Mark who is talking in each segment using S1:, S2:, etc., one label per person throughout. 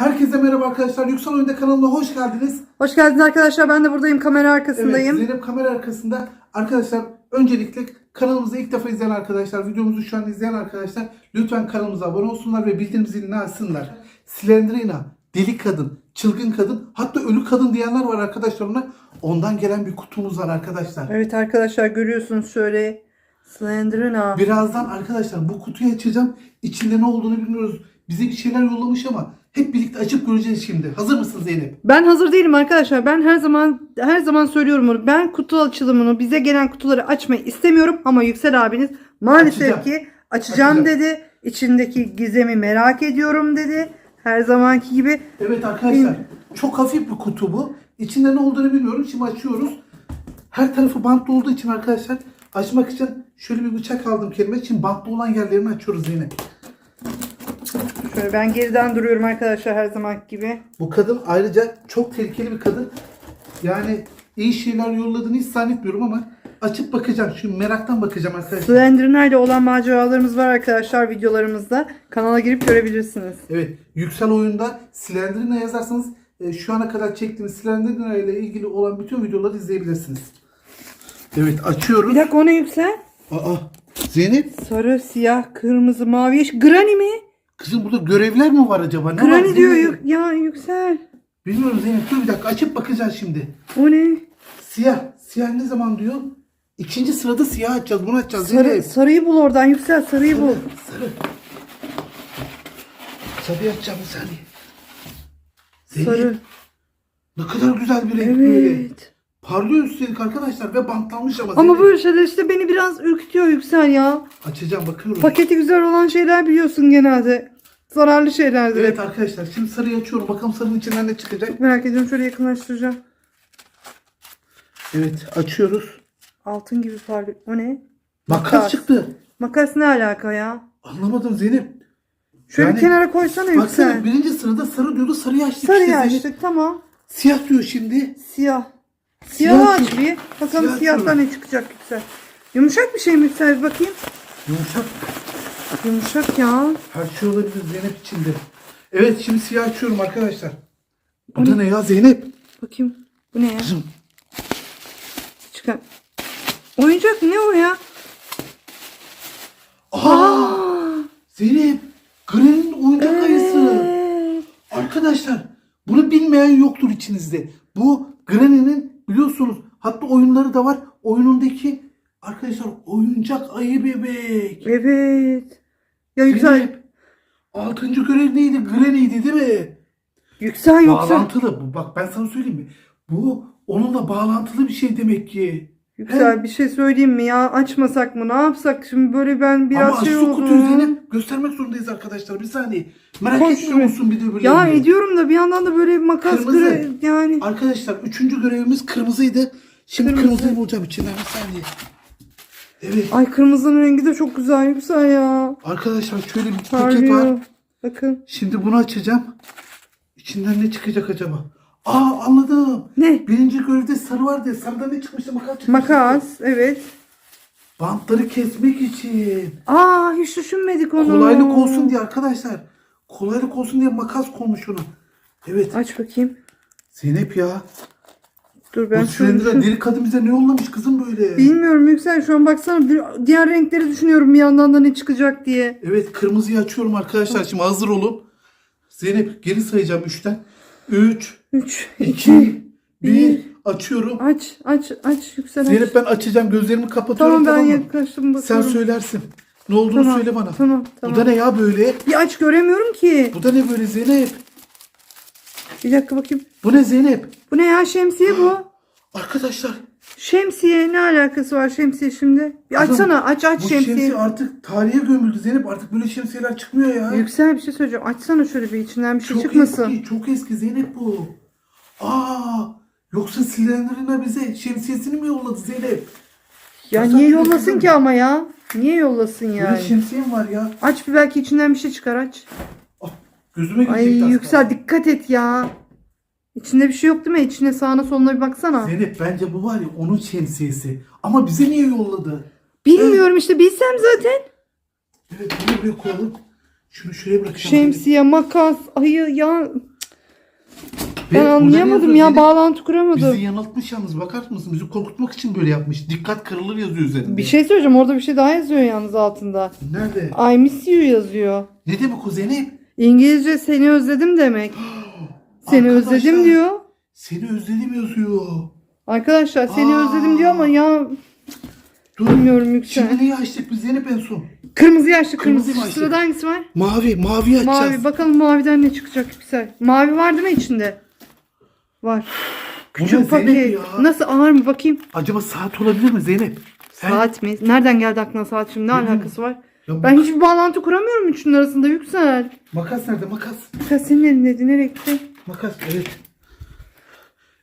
S1: Herkese merhaba arkadaşlar. Yüksel Oyunda kanalına hoş geldiniz.
S2: Hoş geldiniz arkadaşlar. Ben de buradayım. Kamera
S1: Evet,
S2: arkasındayım.
S1: Zeynep kamera arkasında. Arkadaşlar öncelikle kanalımızı ilk defa izleyen arkadaşlar, videomuzu şu an izleyen arkadaşlar lütfen kanalımıza abone olsunlar ve bildirim zilini açsınlar. Slendrina, deli kadın, çılgın kadın, hatta ölü kadın diyenler var arkadaşlar ona. Ondan gelen bir kutumuz var arkadaşlar.
S2: Evet arkadaşlar görüyorsunuz şöyle Slenderina.
S1: Birazdan arkadaşlar bu kutuyu açacağım. İçinde ne olduğunu bilmiyoruz. Bize bir şeyler yollamış ama hep birlikte açıp göreceğiz şimdi. Hazır mısın Zeynep?
S2: Ben hazır değilim arkadaşlar. Ben her zaman her zaman söylüyorum bunu. Ben kutu açılımını bize gelen kutuları açmayı istemiyorum ama Yüksel abiniz maalesef
S1: Açacağım.
S2: ki açacağım,
S1: Açacağım.
S2: dedi. İçindeki gizemi merak ediyorum dedi. Her zamanki gibi.
S1: Evet arkadaşlar çok hafif bir kutu bu. İçinde ne olduğunu bilmiyorum. Şimdi açıyoruz. Her tarafı bantlı olduğu için arkadaşlar açmak için şöyle bir bıçak aldım kelime. Şimdi bantlı olan yerlerini açıyoruz Zeynep.
S2: Şöyle ben geriden duruyorum arkadaşlar her zamanki gibi.
S1: Bu kadın ayrıca çok tehlikeli bir kadın. Yani iyi şeyler yolladığını hiç zannetmiyorum ama açıp bakacağım. Şimdi meraktan bakacağım arkadaşlar.
S2: Slenderina ile olan maceralarımız var arkadaşlar videolarımızda. Kanala girip görebilirsiniz.
S1: Evet, Yüksel Oyun'da Slendrina yazarsanız e, şu ana kadar çektiğimiz Slendrina ile ilgili olan bütün videoları izleyebilirsiniz. Evet, açıyoruz.
S2: Bir dakika o ne Yüksel?
S1: Aa, Zeynep,
S2: Sarı, siyah, kırmızı, mavi, yeşil. Granny mi?
S1: Kızım burada görevler mi var acaba? Ne var
S2: Granny diyor
S1: Zeynep?
S2: Yük- ya Yüksel.
S1: Bilmiyorum Zeynep, dur bir dakika açıp bakacağız şimdi.
S2: O ne?
S1: Siyah, siyah ne zaman diyor? İkinci sırada siyah açacağız, bunu açacağız
S2: Sarı,
S1: Zeynep.
S2: sarıyı bul oradan Yüksel sarıyı bul.
S1: Sarı. Sarı açacağım bir saniye. Zeynep,
S2: Sarı.
S1: ne kadar güzel bir renk böyle.
S2: Evet.
S1: Parlıyor üstelik arkadaşlar ve bantlanmış ama.
S2: Ama böyle şeyler işte beni biraz ürkütüyor Yüksel ya.
S1: Açacağım bakıyorum.
S2: Paketi güzel olan şeyler biliyorsun genelde. Zararlı şeylerdir.
S1: Evet
S2: hep.
S1: arkadaşlar şimdi sarıyı açıyorum. Bakalım sarının içinden ne çıkacak.
S2: Merak ediyorum şöyle yakınlaştıracağım.
S1: Evet açıyoruz.
S2: Altın gibi parlıyor. O ne?
S1: Makas,
S2: Makas.
S1: çıktı.
S2: Makas ne alaka ya?
S1: Anlamadım Zeynep.
S2: Şöyle
S1: Yani-
S2: kenara koysana
S1: Baksana
S2: Yüksel.
S1: birinci sırada sarı diyordu sarıyı açtık
S2: Sarıyı
S1: işte Zeynep.
S2: açtık tamam.
S1: Siyah diyor şimdi.
S2: Siyah.
S1: Siyah
S2: Siyah. Bakalım
S1: Siyah
S2: siyahtan ne çıkacak Yüksel. Yumuşak bir şey mi Yüksel bir bakayım.
S1: Yumuşak.
S2: Yumuşak ya.
S1: Her şey olabilir Zeynep içinde. Evet şimdi siyah açıyorum arkadaşlar. Bu da ne ya Zeynep?
S2: Bakayım. Bu ne ya?
S1: Kızım
S2: Çıkar. Oyuncak ne o ya?
S1: Aa, Zeynep. Granny'nin oyuncak ayısı. Arkadaşlar bunu bilmeyen yoktur içinizde. Bu Granny'nin biliyorsunuz hatta oyunları da var. Oyunundaki arkadaşlar oyuncak ayı bebek.
S2: Evet. Ya Yüksel.
S1: Altıncı görev neydi? Granny'ydi değil mi?
S2: Yüksel Yüksel.
S1: Bağlantılı. Bak ben sana söyleyeyim mi? Bu onunla bağlantılı bir şey demek ki.
S2: Yüksel bir şey söyleyeyim mi ya? Açmasak mı? Ne yapsak? Şimdi böyle ben biraz
S1: Ama
S2: şey
S1: açtık kutuyu
S2: oldum.
S1: Zeynep. Göstermek zorundayız arkadaşlar. Bir saniye. Merak
S2: Koş
S1: etmiyor musun bir de böyle?
S2: Ya ediyorum da bir yandan da böyle makas
S1: Kırmızı.
S2: göre yani.
S1: Arkadaşlar üçüncü görevimiz kırmızıydı. Şimdi
S2: Kırmızı.
S1: kırmızıyı bulacağım içinden bir saniye. Evet.
S2: Ay kırmızının rengi de çok güzel Yüksel ya.
S1: Arkadaşlar şöyle bir paket var.
S2: Bakın.
S1: Şimdi bunu açacağım. İçinden ne çıkacak acaba? Aa anladım.
S2: Ne?
S1: Birinci görevde sarı vardı. Sarıdan ne çıkmıştı? Makas çıkmıştı.
S2: Makas. Evet.
S1: Bantları kesmek için.
S2: Aa hiç düşünmedik onu.
S1: Kolaylık olsun diye arkadaşlar. Kolaylık olsun diye makas konmuş ona. Evet.
S2: Aç bakayım.
S1: Zeynep ya.
S2: Dur ben
S1: Bu Slendra
S2: şöyle.
S1: deli kadın bize ne yollamış kızım böyle?
S2: Bilmiyorum Yüksel şu an baksana bir- diğer renkleri düşünüyorum bir yandan da ne çıkacak diye.
S1: Evet kırmızıyı açıyorum arkadaşlar. Şimdi hazır olun. Zeynep geri sayacağım 3'ten. 3,
S2: 3,
S1: 2,
S2: 2,
S1: 1.
S2: bir.
S1: Açıyorum.
S2: Aç aç aç Yüksel aç.
S1: Zeynep ben açacağım. Gözlerimi kapatıyorum
S2: Tamam ben
S1: mı?
S2: yaklaştım
S1: Sen söylersin. Ne olduğunu
S2: Tamam,
S1: söyle bana.
S2: Tamam tamam.
S1: Bu da ne ya böyle?
S2: Bir aç göremiyorum ki.
S1: Bu da ne böyle Zeynep?
S2: Bir dakika bakayım.
S1: Bu ne Zeynep?
S2: Bu ne ya şemsiye bu?
S1: Arkadaşlar
S2: Şemsiye ne alakası var şemsiye şimdi? Bir
S1: Kızım,
S2: açsana aç aç
S1: bu
S2: şemsiye.
S1: şemsiye artık tarihe gömüldü Zeynep. Artık böyle şemsiyeler çıkmıyor ya.
S2: Yüksel bir şey söyleyeceğim. Açsana şöyle bir içinden bir şey
S1: çok
S2: çıkmasın.
S1: eski, çok eski Zeynep bu. Aa, yoksa Slenderina bize şemsiyesini mi yolladı Zeynep?
S2: Ya
S1: Baksana
S2: niye yollasın ki ama ya? Niye yollasın
S1: Böyle
S2: yani?
S1: şemsiyem var ya.
S2: Aç bir belki içinden bir şey çıkar aç.
S1: Ah, gözüme
S2: Ay
S1: girecekti az
S2: Yüksel dikkat et ya. İçinde bir şey yok değil mi? İçine sağına soluna bir baksana.
S1: Zeynep bence bu var ya onun şemsiyesi. Ama bize niye yolladı?
S2: Bilmiyorum işte bilsem zaten.
S1: Evet bunu buraya koyalım. Şunu şuraya bırakacağım.
S2: Şemsiye, makas, ayı ya.
S1: Ve
S2: Ben
S1: ne
S2: anlayamadım
S1: yazıyor
S2: ya
S1: Zeynep?
S2: bağlantı kuramadım.
S1: Bizi yanıltmış yalnız bakar mısın? Bizi korkutmak için böyle yapmış. Dikkat kırılır yazıyor üzerinde.
S2: Bir şey söyleyeceğim orada bir şey daha yazıyor yalnız altında.
S1: Nerede?
S2: I miss you yazıyor.
S1: Ne demek o Zeynep?
S2: İngilizce seni özledim demek. Seni
S1: Arkadaşlar,
S2: özledim diyor.
S1: Seni özledim yazıyor.
S2: Arkadaşlar seni
S1: Aa.
S2: özledim diyor ama ya
S1: Dur.
S2: bilmiyorum Yüksel.
S1: Şimdi neyi açtık biz Zeynep en son?
S2: Kırmızı yaşlı kırmızı.
S1: Kırmızı başlık.
S2: Sırada hangisi var?
S1: Mavi. Mavi açacağız.
S2: Mavi. Bakalım maviden ne çıkacak Yüksel. Mavi var değil mi içinde? Var.
S1: Bu ne
S2: Küçük
S1: Zeynep
S2: paket.
S1: ya?
S2: Nasıl ağır mı bakayım?
S1: Acaba saat olabilir mi Zeynep? He?
S2: Saat mi? Nereden geldi aklına saat şimdi? Ne
S1: Bilmiyorum.
S2: alakası var?
S1: Ya
S2: Ben hiçbir bağlantı kuramıyorum üçünün arasında Yüksel.
S1: Makas nerede makas?
S2: Yüksel senin elindeydi. Nereye gitti?
S1: Makas evet.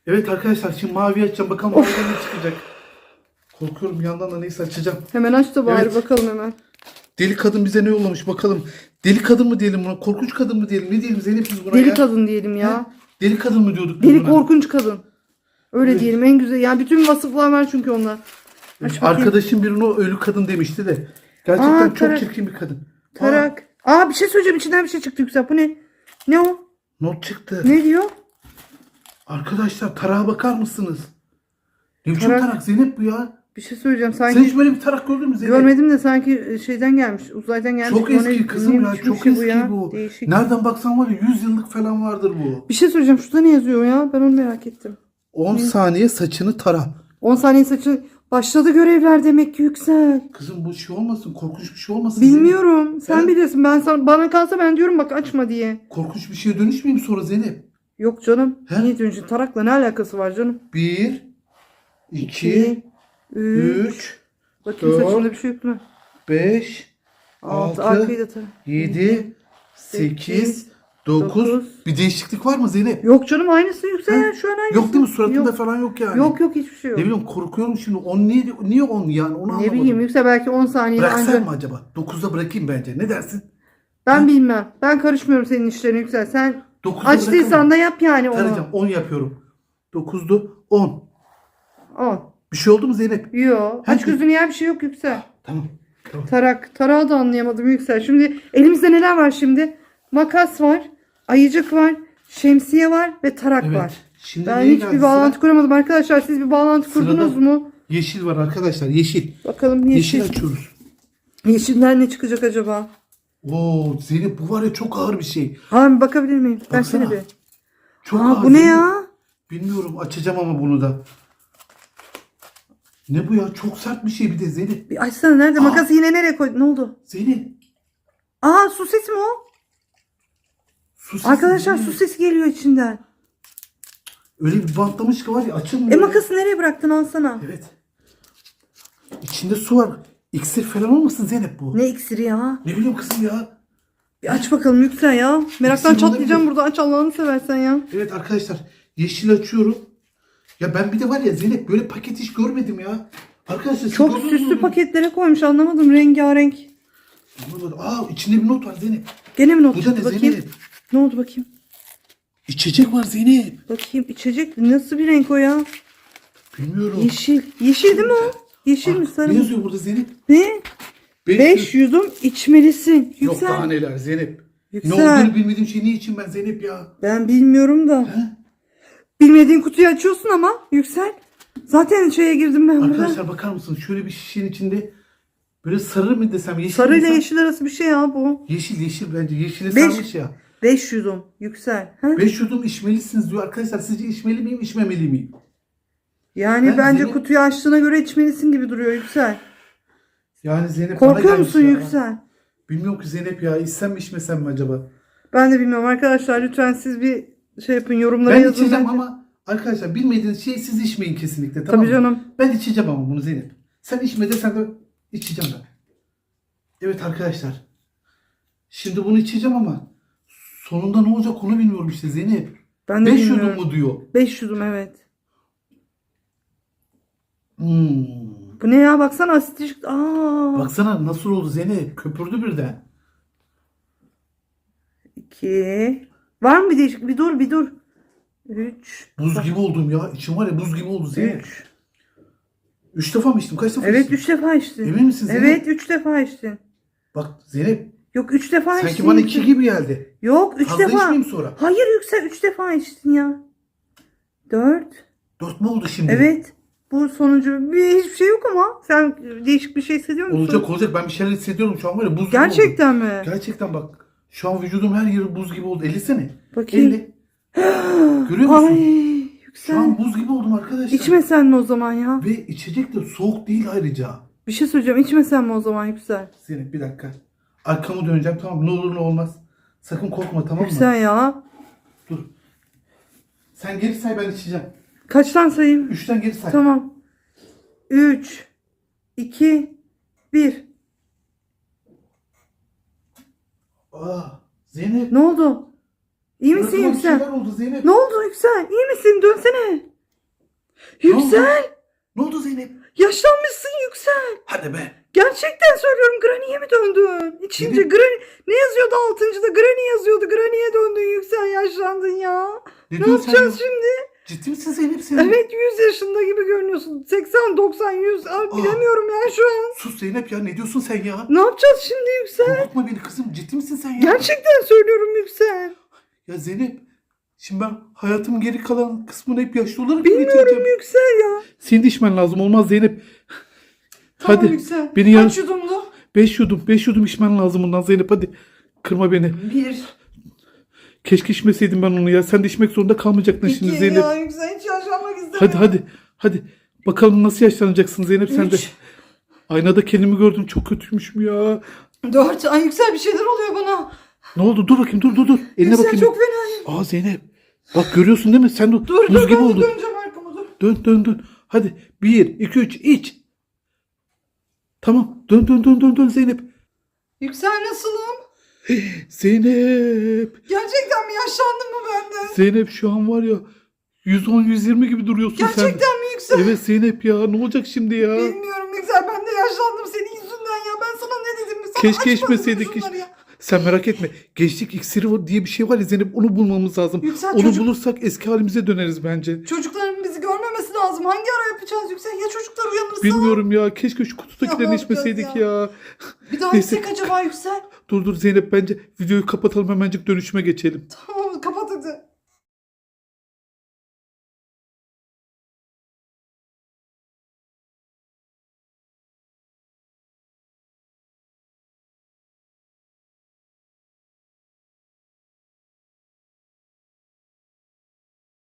S1: Evet arkadaşlar şimdi mavi açacağım bakalım maviden ne çıkacak. Korkuyorum bir yandan da neyse açacağım.
S2: Hemen aç da bari
S1: Evet.
S2: bakalım hemen.
S1: Deli kadın bize ne yollamış bakalım. Deli kadın mı diyelim buna? Korkunç kadın mı diyelim? Ne diyelim Zeynep biz buna
S2: Deli
S1: ya?
S2: kadın diyelim ya.
S1: Deli kadın mı diyorduk biz
S2: Deli
S1: buna?
S2: korkunç kadın. Öyle
S1: Evet.
S2: diyelim en güzel. Yani bütün vasıflar var çünkü onda. Aç bakayım.
S1: Arkadaşım birine o ölü kadın demişti de. Gerçekten
S2: Aa,
S1: çok
S2: tarak.
S1: çirkin bir kadın. Aa,
S2: Tarak. Aa bir şey söyleyeceğim içinden bir şey çıktı Yüksel. Bu ne? Ne o?
S1: Not çıktı.
S2: Ne diyor?
S1: Arkadaşlar tarağa bakar mısınız? Ne biçim
S2: Tarak.
S1: tarak Zeynep bu ya?
S2: Bir şey söyleyeceğim.
S1: Sen
S2: Sanki
S1: hiç böyle bir tarak gördün mü Zeynep?
S2: görmedim de sanki şeyden gelmiş. Uzaydan gelmiş.
S1: Çok
S2: Bu ne-
S1: eski kızım ya.
S2: neymiş
S1: Çok
S2: şey
S1: eski bu.
S2: Değişik.
S1: Nereden baksan var ya 100 yıllık falan vardır bu.
S2: Bir şey söyleyeceğim. Şurada ne yazıyor ya? Ben onu merak ettim.
S1: 10 saniye saçını tara.
S2: 10 saniye saçı başladı görevler demek ki Yüksel.
S1: Kızım bu şey olmasın. Korkunç bir şey olmasın. Zeynep.
S2: Bilmiyorum. Sen
S1: Evet.
S2: bilirsin. Ben sana, bana kalsa ben diyorum bak açma diye.
S1: Korkunç bir şeye dönüşmeyeyim sonra Zeynep.
S2: Yok canım.
S1: He?
S2: Niye dönüşü? Tarakla ne alakası var canım?
S1: 1 2
S2: 3.
S1: 3
S2: Bakayım
S1: dört,
S2: saçımda bir şey yok mu?
S1: 5
S2: 6.
S1: altı,
S2: Arkayı da tarak.
S1: 7 8 9
S2: dokuz.
S1: Bir değişiklik var mı Zeynep?
S2: Yok canım aynısı Yüksel
S1: He?
S2: ya. Şu an aynısı.
S1: Yok değil mi? Suratında
S2: Yok.
S1: falan yok yani.
S2: Yok yok hiçbir şey yok.
S1: Ne bileyim korkuyorum şimdi. On niye, niye on yani onu
S2: Ne
S1: anlamadım.
S2: bileyim Yüksel belki 10 saniye
S1: Bıraksam
S2: ancak.
S1: mı acaba? 9'da bırakayım bence. Ne dersin?
S2: Ben bilmem. Ben karışmıyorum senin işlerine Yüksel. Sen
S1: 9'da
S2: açtıysan da yap yani onu.
S1: Tarayacağım. 10 yapıyorum. 9'du 10.
S2: 10.
S1: Bir şey oldu mu Zeynep?
S2: Yok. Aç
S1: Hadi.
S2: gözünü ya bir şey yok Yüksel.
S1: Tamam. Tamam.
S2: Tarak. Tarağı da anlayamadım Yüksel. Şimdi elimizde neler var şimdi? Makas var. Ayıcık var. Şemsiye var ve tarak
S1: Evet.
S2: var.
S1: Şimdi
S2: Ben
S1: neye
S2: hiçbir
S1: geldi
S2: bağlantı
S1: sıra?
S2: kuramadım arkadaşlar. Siz bir bağlantı
S1: Sırada-
S2: kurdunuz mu?
S1: Yeşil var arkadaşlar. Yeşil.
S2: Bakalım
S1: Yeşil,
S2: yeşil.
S1: açıyoruz.
S2: Yeşilden ne çıkacak acaba?
S1: Oo Zeynep bu var ya çok ağır bir şey.
S2: Ha bir bakabilir miyim?
S1: Baksana.
S2: Versene bir.
S1: Çok
S2: Aa,
S1: ağır.
S2: bu ne
S1: Zeynep.
S2: ya?
S1: Bilmiyorum açacağım ama bunu da. Ne bu ya? Çok sert bir şey bir de Zeynep.
S2: Bir açsana nerede? Makası yine nereye koydun? Ne oldu?
S1: Zeynep.
S2: Aa su sesi mi o?
S1: Su sesi
S2: Arkadaşlar
S1: Zeynep.
S2: su sesi geliyor içinden.
S1: Öyle bir bantlamış ki var ya açılmıyor.
S2: E makası nereye bıraktın alsana.
S1: Evet. İçinde su var. İksir falan olmasın Zeynep bu? Ne,
S2: Ne iksiri ya?
S1: bileyim kızım ya.
S2: Bir aç bakalım Yüksel ya. Meraktan
S1: İksir
S2: çatlayacağım
S1: olabilir.
S2: burada. Aç Allah'ını seversen ya.
S1: Evet arkadaşlar yeşil açıyorum. Ya ben bir de var ya Zeynep böyle paket hiç görmedim ya. Arkadaşlar siz
S2: Çok
S1: gördünüz
S2: süslü paketlere koymuş anlamadım rengarenk.
S1: Aa içinde bir not var Zeynep.
S2: Gene mi not
S1: Bu da
S2: çıktı
S1: ne
S2: bakayım?
S1: Zeynep?
S2: Ne oldu bakayım?
S1: İçecek var Zeynep.
S2: Bakayım içecek nasıl bir renk o ya?
S1: Bilmiyorum.
S2: Yeşil. Yeşil değil mi o? Yeşil mi
S1: Aa,
S2: sarı
S1: Ne
S2: mı?
S1: yazıyor burada Zeynep?
S2: Ne?
S1: 500.
S2: 5 yudum içmelisin.
S1: Yok
S2: Yüksel.
S1: daha neler Zeynep.
S2: Yüksel.
S1: Ne olduğunu bilmediğim şey ne için ben Zeynep ya?
S2: Ben bilmiyorum da.
S1: He?
S2: Bilmediğin kutuyu açıyorsun ama Yüksel. Zaten şeye girdim ben burada.
S1: Arkadaşlar bakar mısınız? Şöyle bir şişenin içinde böyle sarı mı desem yeşil
S2: Sarı
S1: mi
S2: ile
S1: desem?
S2: yeşil arası bir şey ya bu.
S1: Yeşil yeşil bence. Yeşile
S2: Beş-
S1: sarmış ya.
S2: 5 yudum Yüksel. Ha?
S1: 5 yudum içmelisiniz diyor. Arkadaşlar sizce içmeli miyim içmemeli miyim?
S2: Yani
S1: Ben
S2: bence
S1: Zeynep-
S2: kutuyu açtığına göre içmelisin gibi duruyor Yüksel.
S1: Yani Zeynep bana
S2: Korkuyor
S1: gelmiş
S2: musun
S1: ya.
S2: Yüksel?
S1: Bilmiyorum ki Zeynep ya. İçsem mi içmesem mi acaba?
S2: Ben de bilmiyorum arkadaşlar lütfen siz bir şey yapın yorumlara
S1: Ben
S2: yazın.
S1: içeceğim
S2: bence.
S1: ama arkadaşlar bilmediğiniz şeyi siz içmeyin kesinlikle tamam
S2: Tabii
S1: mı?
S2: canım.
S1: Ben içeceğim ama bunu Zeynep. Sen içme de sen de içeceğim ben. Evet arkadaşlar. Şimdi bunu içeceğim ama sonunda ne olacak onu bilmiyorum işte Zeynep.
S2: Ben de
S1: 5
S2: bilmiyorum.
S1: yudum mu diyor.
S2: 5 yudum evet.
S1: Hmm.
S2: Bu ne ya baksana asitlik. Aa.
S1: Baksana nasıl oldu Zeynep. Köpürdü birden.
S2: 2. Var mı bir değişik? Bir dur bir dur. 3.
S1: Buz gibi oldum ya. İçim var ya buz gibi oldu Zeynep.
S2: 3.
S1: Üç defa mı içtim? Kaç defa
S2: Evet
S1: içtim?
S2: 3 defa içtin.
S1: Emin misin Zeynep?
S2: Evet 3 defa içtin.
S1: Bak Zeynep
S2: Yok 3 defa
S1: Sanki
S2: içtin.
S1: bana iki gibi geldi.
S2: Yok 3
S1: Fazla
S2: defa.
S1: içmeyeyim sonra.
S2: Hayır Yüksel 3 defa içtin ya. 4.
S1: Dört mü oldu şimdi?
S2: Evet. Bu sonucu bir hiçbir şey yok ama sen değişik bir şey hissediyor musun?
S1: Olacak olacak. Ben bir şeyler hissediyorum şu an böyle buz gibi
S2: Gerçekten mi?
S1: oldu. Gerçekten bak. Şu an vücudum her yeri buz gibi oldu. Ellisene.
S2: Bakayım.
S1: Elle. Görüyor musun?
S2: Ay
S1: Şu
S2: Yüksel.
S1: an buz gibi oldum arkadaşlar.
S2: İçmesen mi o zaman ya?
S1: Ve içecek de soğuk değil ayrıca.
S2: Bir şey söyleyeceğim. İçmesen mi o zaman Yüksel?
S1: Zeynep bir dakika. Arkamı döneceğim tamam? Ne olur ne olmaz. Sakın korkma tamam mı?
S2: Yüksel ya.
S1: Dur. Sen geri say ben içeceğim.
S2: Kaçtan sayayım?
S1: Üçten geri say.
S2: Tamam. 3 2 1
S1: Aa, Zeynep.
S2: Ne oldu? İyi misin
S1: bir
S2: Yüksel?
S1: şeyler oldu Zeynep.
S2: Ne oldu Yüksel? İyi misin? Dönsene. Yüksel.
S1: Ne oldu Zeynep?
S2: Yaşlanmışsın Yüksel.
S1: Hadi be.
S2: Gerçekten söylüyorum Granny'e mi döndün? İçince
S1: Evet.
S2: Granny ne yazıyordu altıncıda? Granny yazıyordu. Granny'e döndün Yüksel yaşlandın ya.
S1: Ne,
S2: Ne
S1: sen
S2: yapacağız
S1: ya?
S2: şimdi?
S1: Ciddi misin Zeynep sen?
S2: Evet 100 yaşında gibi görünüyorsun. 80, 90, 100 Ay,
S1: Ah.
S2: bilemiyorum ya şu an.
S1: Sus Zeynep ya ne diyorsun sen ya?
S2: Ne yapacağız şimdi Yüksel?
S1: Korkutma beni kızım ciddi misin sen ya?
S2: Gerçekten söylüyorum Yüksel.
S1: Ya Zeynep şimdi ben hayatımın geri kalan kısmını hep yaşlı olarak
S2: Bilmiyorum
S1: geçireceğim?
S2: Yüksel ya.
S1: Senin de içmen lazım olmaz Zeynep.
S2: Tamam
S1: Hadi
S2: Yüksel.
S1: beni yan-
S2: Kaç yudumdu?
S1: 5 yudum 5 yudum içmen lazım bundan Zeynep hadi. Kırma beni.
S2: Bir.
S1: Keşke içmeseydim ben onu ya. Sen de içmek zorunda kalmayacaktın şimdi
S2: İki
S1: Zeynep.
S2: ya Yüksel hiç yaşlanmak istemiyorum.
S1: Hadi hadi. Hadi. Bakalım nasıl yaşlanacaksın Zeynep sen de.
S2: Üç.
S1: Aynada kendimi gördüm çok kötüymüşüm ya.
S2: Dört. Ay Yüksel bir şeyler oluyor bana.
S1: Ne oldu? Dur bakayım dur dur dur. Eline
S2: Yüksel
S1: bakayım.
S2: çok fenayım.
S1: Aa Zeynep. Bak görüyorsun değil mi? Sen de
S2: Dur
S1: buz
S2: dur
S1: gibi
S2: ben de
S1: oldun.
S2: döneceğim arkamı dur.
S1: Dön dön dön. Hadi. Bir, iki, üç iç. Tamam. Dön dön dön dön dön Zeynep.
S2: Yüksel nasılım?
S1: Zeynep.
S2: Gerçekten mi yaşlandım mı ben de?
S1: Zeynep şu an var ya 110-120 gibi duruyorsun sen.
S2: Gerçekten mi Yüksel?
S1: Evet Zeynep ya ne olacak şimdi ya?
S2: Bilmiyorum Yüksel ben de yaşlandım senin yüzünden ya. Ben sana ne dedim? Sana
S1: Keşke
S2: açmadın
S1: içmeseydik.
S2: ya.
S1: Sen merak etme. Gençlik iksiri var diye bir şey var ya Zeynep onu bulmamız lazım.
S2: Yüksel
S1: onu
S2: çocuk-
S1: bulursak eski halimize döneriz bence.
S2: Çocukların lazım. Hangi ara yapacağız Yüksel? Ya çocuklar uyanırsa?
S1: Bilmiyorum ya. Keşke şu
S2: Ya
S1: kutudakilerini
S2: ne
S1: içmeseydik
S2: yapacağız
S1: ya.
S2: Bir daha
S1: Neyse.
S2: içsek acaba Yüksel?
S1: Dur dur Zeynep bence videoyu kapatalım hemencik dönüşüme geçelim.
S2: Tamam